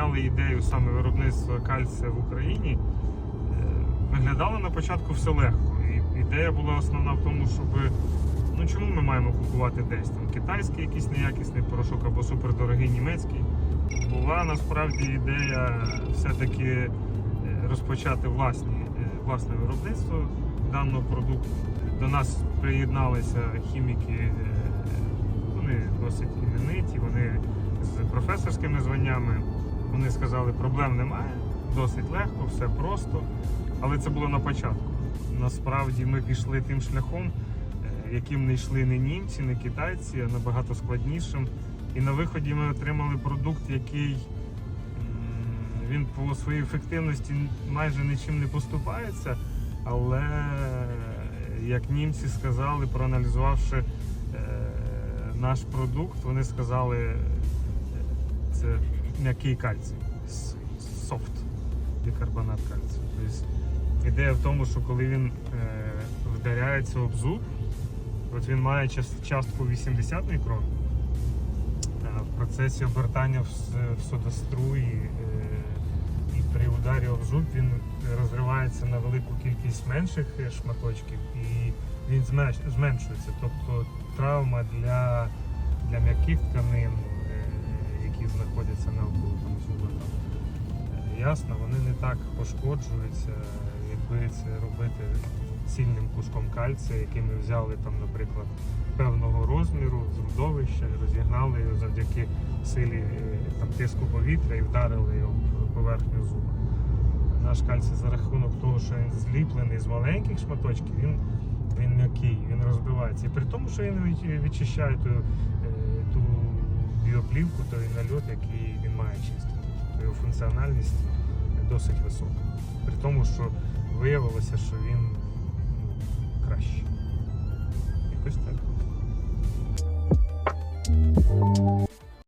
підняли ідею саме виробництва кальція в Україні, е, виглядало на початку все легко. І ідея була основна в тому, щоб ну чому ми маємо купувати десь там китайський якийсь неякісний порошок або супердорогий німецький. Була насправді ідея все-таки е, розпочати власні, е, власне виробництво даного продукту. До нас приєдналися хіміки, вони досить імениті, вони з професорськими званнями. Вони сказали, проблем немає, досить легко, все просто. Але це було на початку. Насправді ми пішли тим шляхом, е, яким не йшли не німці, не китайці, а набагато складнішим. І на виході ми отримали продукт, який він по своїй ефективності майже нічим не поступається. Але як німці сказали, проаналізувавши е, наш продукт, вони сказали, е, це м'який кальцій, софт бікарбонат кальцію. Тобто ідея в тому, що коли він е, вдаряється об зуб, от він має частку 80 мікрон. е, В процесі обертання в, содоструї е, і при ударі об зуб він розривається на велику кількість менших шматочків і він зменшується. Тобто травма для, для м'яких тканин, знаходяться навколо там, е, ясно, вони не так пошкоджуються, якби це робити цільним куском кальція, який ми взяли, там, наприклад, певного розміру з родовища, розігнали його завдяки силі е, там, тиску повітря і вдарили його в поверхню зуба. Наш кальцій за рахунок того, що він зліплений з маленьких шматочків, він, він м'який, він розбивається. І при тому, що він відчищає е, ту плівку, той нальот, який він має чистити. Тобто його функціональність досить висока. При тому, що виявилося, що він ну, краще. Якось так.